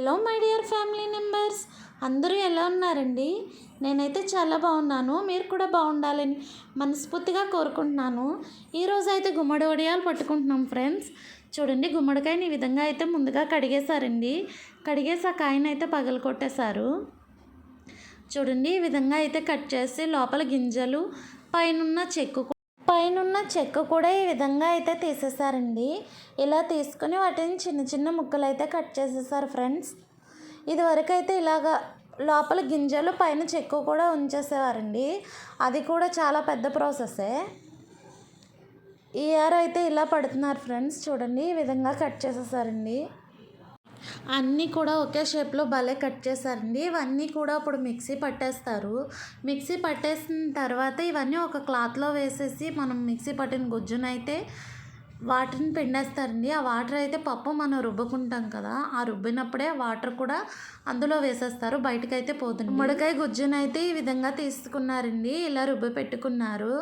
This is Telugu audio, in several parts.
Hello my dear family members అందరూ ఎలా ఉన్నారండి? నేనైతే చాలా బాగున్నాను. మీరు కూడా బాగుండాలని మనస్ఫూర్తిగా కోరుకుంటున్నాను. ఈరోజు అయితే గుమ్మడి వడియాలు పట్టుకుంటున్నాం ఫ్రెండ్స్ చూడండి గుమ్మడికాయని ఈ విధంగా అయితే ముందుగా కడిగేశారండి. కడిగేసి ఆ కాయను అయితే పగలు కొట్టేశారు చూడండి ఈ విధంగా అయితే కట్ చేసి లోపల గింజలు పైనున్న చెక్కు పైనున్న చెక్క కూడా ఈ విధంగా అయితే తీసేసారండి ఇలా తీసుకుని వాటిని చిన్న చిన్న ముక్కలు అయితే కట్ చేసేసారు ఫ్రెండ్స్. ఇదివరకు అయితే ఇలాగా లోపల గింజలు పైన చెక్కు కూడా ఉంచేసేవారండి. అది కూడా చాలా పెద్ద ప్రాసెసే. ఈ అయితే ఇలా పడుతున్నారు ఫ్రెండ్స్. చూడండి ఈ విధంగా కట్ చేసేసారండి. అన్నీ కూడా ఒకే షేప్లో భలే కట్ చేశారండి. ఇవన్నీ కూడా ఇప్పుడు మిక్సీ పట్టేస్తారు. మిక్సీ పట్టేసిన తర్వాత ఇవన్నీ ఒక క్లాత్లో వేసేసి మనం మిక్సీ పట్టిన గుజ్జునైతే వాటర్ని పిండేస్తారండి. ఆ వాటర్ అయితే పప్పు మనం రుబ్బుకుంటాం కదా ఆ రుబ్బినప్పుడే వాటర్ కూడా అందులో వేసేస్తారు. బయటకైతే అయితే పోతుంది ముడకాయ గుజ్జునైతే ఈ విధంగా తీసుకున్నారండి. ఇలా రుబ్బి పెట్టుకున్నారు.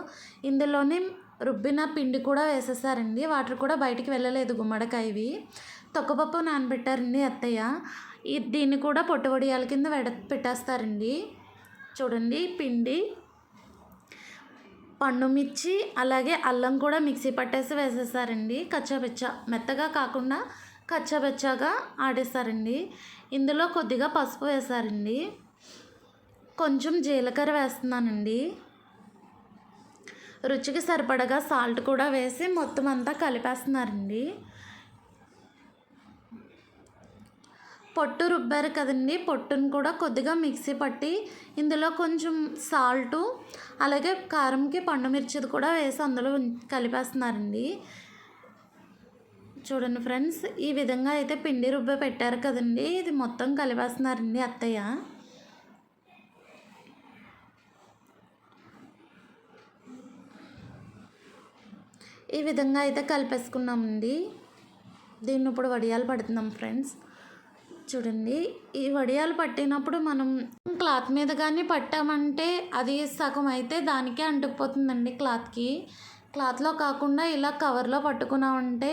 ఇందులోనే రుబ్బిన పిండి కూడా వేసేసారండి. వాటర్ కూడా బయటికి వెళ్ళలేదు గుమ్మడికాయవి తొక్కపప్పు నానబెట్టారండి అత్తయ్య. దీన్ని కూడా పొట్టు వడియాల కింద వెడ పెట్టేస్తారండి. చూడండి పిండి పండు మిర్చి అలాగే అల్లం కూడా మిక్సీ పట్టేసి వేసేసారండి. కచ్చాబెచ్చ మెత్తగా కాకుండా కచ్చాబెచ్చాగా ఆడేస్తారండి ఇందులో కొద్దిగా పసుపు వేసారండి. కొంచెం జీలకర్ర వేస్తున్నానండి. రుచికి సరిపడగా సాల్ట్ కూడా వేసి మొత్తం అంతా కలిపేస్తున్నారండి. పొట్టు రుబ్బారు కదండి పొట్టును కూడా కొద్దిగా మిక్సీ పట్టి ఇందులో కొంచెం సాల్టు అలాగే కారంకి పండు మిర్చిది కూడా వేసి అందులో కలిపేస్తున్నారండి. చూడండి ఫ్రెండ్స్ ఈ విధంగా అయితే పిండి రుబ్బ పెట్టారు కదండి ఇది మొత్తం కలిపేస్తున్నారండి అత్తయ్య. ఈ విధంగా అయితే కలిపేసుకున్నామండి దీన్ని ఇప్పుడు వడియాలు పడుతున్నాం ఫ్రెండ్స్. చూడండి ఈ వడియాలు పట్టినప్పుడు మనం క్లాత్ మీద కానీ పట్టామంటే అది సగం అయితే దానికే అంటుకుపోతుందండి క్లాత్కి. క్లాత్లో కాకుండా ఇలా కవర్లో పట్టుకున్నామంటే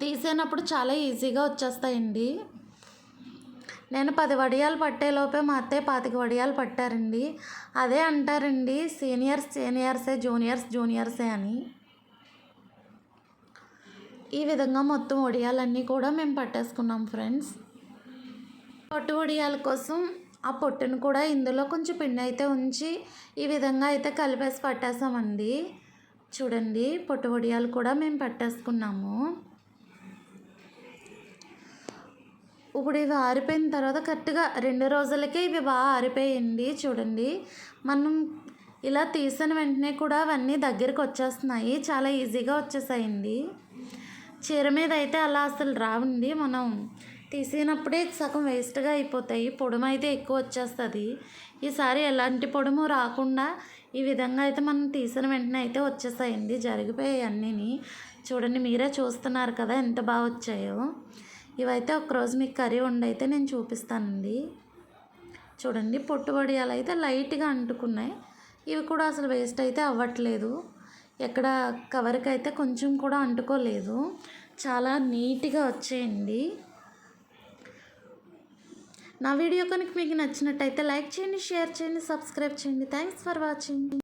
తీసేనప్పుడు చాలా ఈజీగా వచ్చేస్తాయండి. నేను పది వడియాలు పట్టేలోపే మా అత్తయ్య పాతిక వడియాలు పట్టారండి. అదే అంటారండి సీనియర్స్ సీనియర్సే జూనియర్స్ జూనియర్సే అని. ఈ విధంగా మొత్తం వడియాలన్నీ కూడా మేము పట్టేసుకున్నాం ఫ్రెండ్స్. పొట్టు వడియాల కోసం ఆ పొట్టును కూడా ఇందులో కొంచెం పిండి అయితే ఉంచి ఈ విధంగా అయితే కలిపేసి పట్టేసామండి. చూడండి పొట్టు వడియాలు కూడా మేము పట్టేసుకున్నాము. ఇప్పుడు ఇవి ఆరిపోయిన తర్వాత కరెక్ట్గా రెండు రోజులకే ఇవి బాగా ఆరిపోయింది చూడండి మనం ఇలా తీసిన వెంటనే కూడా అవన్నీ దగ్గరికి వచ్చేస్తున్నాయి. చాలా ఈజీగా వచ్చేసాయండి. చీర మీద అయితే అలా అసలు రావండి. మనం తీసినప్పుడే సగం వేస్ట్గా అయిపోతాయి. పొడుము అయితే ఎక్కువ వచ్చేస్తుంది. ఈసారి ఎలాంటి పొడుము రాకుండా ఈ విధంగా అయితే మనం తీసిన వెంటనే అయితే వచ్చేసాయండి. జరిగిపోయాయి అన్నీని. చూడండి మీరే చూస్తున్నారు కదా ఎంత బాగా వచ్చాయో. ఇవైతే ఒకరోజు మీకు కర్రీ వండైతే నేను చూపిస్తానండి. చూడండి పొట్టుబడి అలా అయితే లైట్గా అంటుకున్నాయి. ఇవి కూడా అసలు వేస్ట్ అయితే అవ్వట్లేదు. ఎక్కడ కవర్కి అయితే కొంచెం కూడా అంటుకోలేదు. చాలా నీట్గా వచ్చేయండి. నా వీడియో కనుక మీకు నచ్చినట్టయితే లైక్ చేయండి షేర్ చేయండి సబ్స్క్రైబ్ చేయండి. Thanks for watching.